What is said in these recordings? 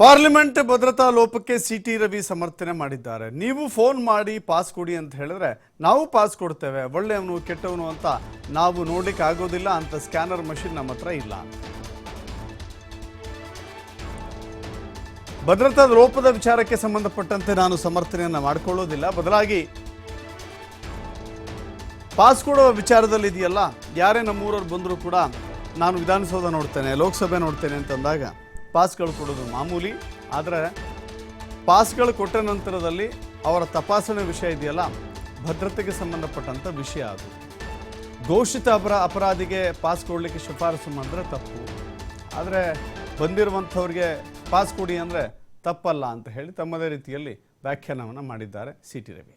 Parliament ಭದ್ರತಾ ಲೋಪಕ್ಕೆ city Ravi ಸಮರ್ಥನೆ ಮಾಡಿದ್ದಾರೆ. ನೀವು ಫೋನ್ ಮಾಡಿ ಪಾಸ್ ಕೊಡಿ ಅಂತ ಹೇಳಿದ್ರೆ ನಾವು ಪಾಸ್ ಕೊಡ್ತೇವೆ. ಒಳ್ಳೆಯವನು ಕೆಟ್ಟವನು ಅಂತ ನಾವು ನೋಡ್ಲಿಕ್ಕೆ ಆಗೋದಿಲ್ಲ ಅಂತ ಸ್ಕ್ಯಾನರ್ ಮಷಿನ್ ನಮ್ಮ ಹತ್ರ ಇಲ್ಲ. ಭದ್ರತಾ ಲೋಪದ ವಿಚಾರಕ್ಕೆ ಸಂಬಂಧಪಟ್ಟಂತೆ ನಾನು ಸಮರ್ಥನೆಯನ್ನು ಮಾಡಿಕೊಳ್ಳೋದಿಲ್ಲ. ಬದಲಾಗಿ ಪಾಸ್ ಕೊಡುವ ವಿಚಾರದಲ್ಲಿ ಇದೆಯಲ್ಲ ಯಾರೇ ನಮ್ಮೂರವ್ರು ಬಂದರೂ ಕೂಡ ನಾನು ವಿಧಾನಸೌಧ ನೋಡ್ತೇನೆ, ಲೋಕಸಭೆ ನೋಡ್ತೇನೆ ಅಂತಂದಾಗ ಪಾಸ್ಗಳು ಕೊಡೋದು ಮಾಮೂಲಿ, ಆದರೆ ಪಾಸ್ಗಳು ಕೊಟ್ಟ ನಂತರದಲ್ಲಿ ಅವರ ತಪಾಸಣೆ ವಿಷಯ ಇದೆಯಲ್ಲ, ಭದ್ರತೆಗೆ ಸಂಬಂಧಪಟ್ಟಂಥ ವಿಷಯ ಅದು. ಘೋಷಿತ ಅಪರ, ಅಪರಾಧಿಗೆ ಪಾಸ್ ಕೊಡಲಿಕ್ಕೆ ಶಿಫಾರಸು ಮಾಡಿದ್ರೆ ತಪ್ಪು. ಆದರೆ ಬಂದಿರುವಂಥವ್ರಿಗೆ ಪಾಸ್ ಕೊಡಿ ಅಂದರೆ ತಪ್ಪಲ್ಲ ಅಂತ ಹೇಳಿ ತಮ್ಮದೇ ರೀತಿಯಲ್ಲಿ ವ್ಯಾಖ್ಯಾನವನ್ನು ಮಾಡಿದ್ದಾರೆ ಸಿ ಟಿ ರವಿ.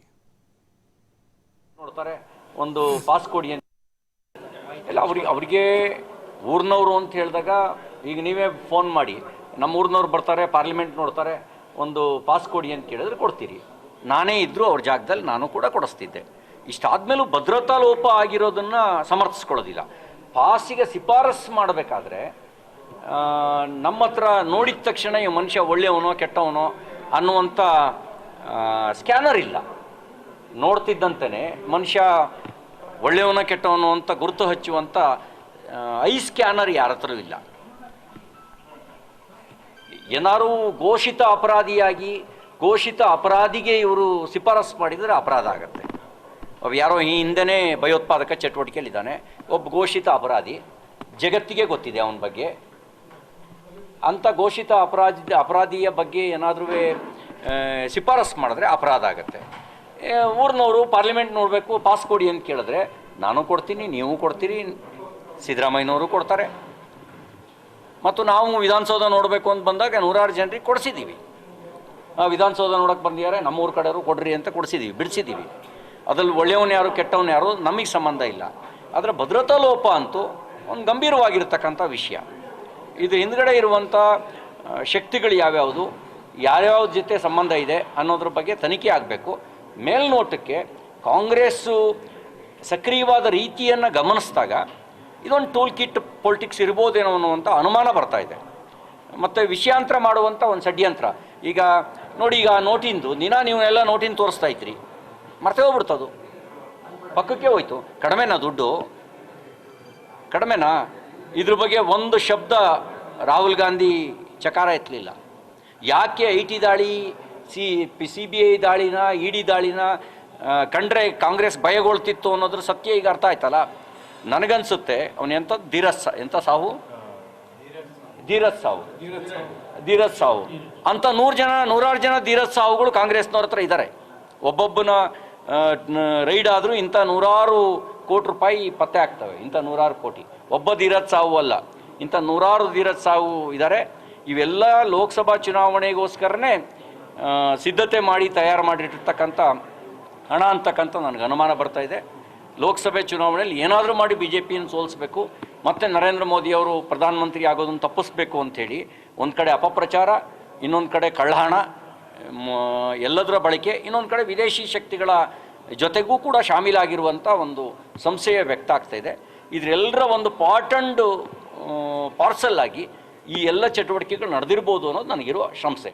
ನೋಡ್ತಾರೆ, ಒಂದು ಪಾಸ್ ಕೊಡಿ ಎಲ್ಲ ಅವ್ರಿಗೆ ಅವ್ರಿಗೆ ಊರ್ನವರು ಊರಿನವರು ಅಂತ ಹೇಳಿದಾಗ ಈಗ ನೀವೇ ಫೋನ್ ಮಾಡಿ. ನಮ್ಮ ಊರಿನವ್ರು ಬರ್ತಾರೆ ಪಾರ್ಲಿಮೆಂಟ್ ನೋಡ್ತಾರೆ, ಒಂದು ಪಾಸ್ ಕೊಡಿ ಅಂತ ಕೇಳಿದ್ರೆ ಕೊಡ್ತೀರಿ. ನಾನೇ ಇದ್ದರೂ ಅವ್ರ ಜಾಗದಲ್ಲಿ ನಾನು ಕೂಡ ಕೊಡಿಸ್ತಿದ್ದೆ. ಇಷ್ಟಾದಮೇಲೂ ಭದ್ರತಾ ಲೋಪ ಆಗಿರೋದನ್ನು ಸಮರ್ಥಿಸ್ಕೊಳ್ಳೋದಿಲ್ಲ. ಪಾಸಿಗೆ ಶಿಫಾರಸ್ ಮಾಡಬೇಕಾದ್ರೆ ನಮ್ಮ ಹತ್ರ ನೋಡಿದ ತಕ್ಷಣ ಈ ಮನುಷ್ಯ ಒಳ್ಳೆಯವನೋ, ಕೆಟ್ಟವನೋ ಅನ್ನುವಂಥ ಸ್ಕ್ಯಾನರ್ ಇಲ್ಲ. ನೋಡ್ತಿದ್ದಂತೆಯೇ ಮನುಷ್ಯ ಒಳ್ಳೆಯವನೋ, ಕೆಟ್ಟವನು ಅಂತ ಗುರುತು ಹಚ್ಚುವಂಥ ಐ ಸ್ಕ್ಯಾನರ್ ಯಾರ ಹತ್ರವೂ ಇಲ್ಲ. ಏನಾರು ಘೋಷಿತ ಅಪರಾಧಿಯಾಗಿ ಘೋಷಿತ ಅಪರಾಧಿಗೆ ಇವರು ಶಿಫಾರಸು ಮಾಡಿದರೆ ಅಪರಾಧ ಆಗುತ್ತೆ. ಅವು ಯಾರೋ ಈ ಹಿಂದೆನೇ ಭಯೋತ್ಪಾದಕ ಚಟುವಟಿಕೆಯಲ್ಲಿದ್ದಾನೆ. ಒಬ್ಬ ಘೋಷಿತ ಅಪರಾಧಿ. ಜಗತ್ತಿಗೆ ಗೊತ್ತಿದೆ ಅವನ ಬಗ್ಗೆ. ಅಂಥ ಘೋಷಿತ ಅಪರಾಧ, ಅಪರಾಧಿಯ ಬಗ್ಗೆ ಏನಾದರೂ ಶಿಫಾರಸು ಮಾಡಿದ್ರೆ ಅಪರಾಧ ಆಗುತ್ತೆ. ಊರಿನವರು ಪಾರ್ಲಿಮೆಂಟ್ ನೋಡಬೇಕು ಪಾಸ್ ಕೊಡಿ ಅಂತ ಕೇಳಿದ್ರೆ, ನಾನು ಕೊಡ್ತೀನಿ, ನೀವು ಕೊಡ್ತೀರಿ, ಸಿದ್ದರಾಮಯ್ಯನವರು ಕೊಡ್ತಾರೆ. ಮತ್ತು ನಾವು ವಿಧಾನಸೌಧ ನೋಡಬೇಕು ಅಂತ ಬಂದಾಗ ನೂರಾರು ಜನರಿಗೆ ಕೊಡಿಸಿದ್ದೀವಿ. ವಿಧಾನಸೌಧ ನೋಡೋಕೆ ಬಂದಿದ್ದಾರೆ, ನಮ್ಮೂರ ಕಡೆಯವರು ಕೊಡ್ರಿ ಅಂತ ಕೊಡಿಸಿದ್ದೀವಿ, ಬಿಡಿಸಿದ್ದೀವಿ. ಅದರಲ್ಲಿ ಒಳ್ಳೆಯವನು ಯಾರು, ಕೆಟ್ಟವನು ಯಾರು ನಮಗೆ ಸಂಬಂಧ ಇಲ್ಲ. ಆದರೆ ಭದ್ರತಾ ಲೋಪ ಅಂತೂ ಒಂದು ಗಂಭೀರವಾಗಿರ್ತಕ್ಕಂಥ ವಿಷಯ. ಇದು ಹಿಂದ್ಗಡೆ ಇರುವಂಥ ಶಕ್ತಿಗಳು ಯಾವ್ಯಾವುದು ಯಾರ್ಯಾವ ಜೊತೆ ಸಂಬಂಧ ಇದೆ ಅನ್ನೋದ್ರ ಬಗ್ಗೆ ತನಿಖೆ ಆಗಬೇಕು. ಮೇಲ್ನೋಟಕ್ಕೆ ಕಾಂಗ್ರೆಸ್ಸು ಸಕ್ರಿಯವಾದ ರೀತಿಯನ್ನು ಗಮನಿಸಿದಾಗ ಇದೊಂದು ಟೂಲ್ ಕಿಟ್ ಪೊಲಿಟಿಕ್ಸ್ ಇರ್ಬೋದೇನೋ ಅನ್ನುವಂಥ ಅನುಮಾನ ಬರ್ತಾ ಇದೆ. ಮತ್ತು ವಿಷಯಾಂತರ ಮಾಡುವಂಥ ಒಂದು ಷಡ್ಯಂತ್ರ. ಈಗ ನೋಡಿ, ಈಗ ನೋಟಿಂದು, ದಿನ ಎಲ್ಲ ನೋಟಿಂದು ತೋರಿಸ್ತಾ ಇದ್ರಿ. ಮರ್ತೇ ಹೋಗ್ಬಿಡ್ತದು. ಪಕ್ಕಕ್ಕೆ ಹೋಯ್ತು. ಕಡಿಮೆನಾ ದುಡ್ಡು? ಕಡಿಮೆನಾ? ಇದ್ರ ಬಗ್ಗೆ ಒಂದು ಶಬ್ದ ರಾಹುಲ್ ಗಾಂಧಿ ಚಕಾರ ಎತ್ತಲಿಲ್ಲ. ಯಾಕೆ ಐ ಟಿ ದಾಳಿ, C P C B I ದಾಳಿನ, E D ದಾಳಿನ ಕಂಡ್ರೆ ಕಾಂಗ್ರೆಸ್ ಭಯಗೊಳ್ತಿತ್ತು ಅನ್ನೋದ್ರ ಸತ್ಯ ಈಗ ಅರ್ಥ ಆಯ್ತಲ್ಲ? ನನಗನ್ಸುತ್ತೆ, ಅವನು ಎಂಥ ಧೀರಸ್ ಎಂಥ ಸಾವು ಧೀರಜ್ ಸಾವು ಧೀರಜ್ ಸಾವು ಅಂತ ನೂರು ಜನ, ನೂರಾರು ಜನ ಧೀರಜ್ ಸಾವುಗಳು ಕಾಂಗ್ರೆಸ್ನವ್ರ ಹತ್ರ ಇದ್ದಾರೆ ಒಬ್ಬೊಬ್ಬನ ರೈಡ್ ಆದರೂ ಇಂಥ ನೂರಾರು ಕೋಟಿ ರೂಪಾಯಿ ಪತ್ತೆ ಆಗ್ತವೆ. ಇಂಥ ನೂರಾರು ಕೋಟಿ. ಒಬ್ಬ ಧೀರಜ್ ಸಾವು ಅಲ್ಲ. ಇಂಥ ನೂರಾರು ಧೀರಜ್ ಸಾವು ಇದ್ದಾರೆ ಇವೆಲ್ಲ ಲೋಕಸಭಾ ಚುನಾವಣೆಗೋಸ್ಕರನೇ ಸಿದ್ಧತೆ ಮಾಡಿ ತಯಾರು ಮಾಡಿಟ್ಟಿರ್ತಕ್ಕಂಥ ಹಣ ಅಂತಕ್ಕಂಥ ನನಗೆ ಅನುಮಾನ ಬರ್ತಾ ಇದೆ. ಲೋಕಸಭೆ ಚುನಾವಣೆಯಲ್ಲಿ ಏನಾದರೂ ಮಾಡಿ ಬಿ ಜೆ ಪಿಯನ್ನು ಸೋಲಿಸಬೇಕು, ಮತ್ತು ನರೇಂದ್ರ ಮೋದಿ ಅವರು ಪ್ರಧಾನಮಂತ್ರಿ ಆಗೋದನ್ನು ತಪ್ಪಿಸ್ಬೇಕು ಅಂಥೇಳಿ ಒಂದು ಕಡೆ ಅಪಪ್ರಚಾರ, ಇನ್ನೊಂದು ಕಡೆ ಕಳ್ಳಹಣ ಎಲ್ಲದರ ಬಳಕೆ ಇನ್ನೊಂದು ಕಡೆ ವಿದೇಶಿ ಶಕ್ತಿಗಳ ಜೊತೆಗೂ ಕೂಡ ಶಾಮೀಲಾಗಿರುವಂಥ ಒಂದು ಸಂಶಯ ವ್ಯಕ್ತ ಆಗ್ತಾ ಇದೆ. ಇದರೆಲ್ಲರ ಒಂದು ಪಾರ್ಟ್ ಆ್ಯಂಡ್ ಪಾರ್ಸಲ್ ಆಗಿ ಈ ಎಲ್ಲ ಚಟುವಟಿಕೆಗಳು ನಡೆದಿರ್ಬೋದು ಅನ್ನೋದು ನನಗಿರುವ ಸಂಶಯ.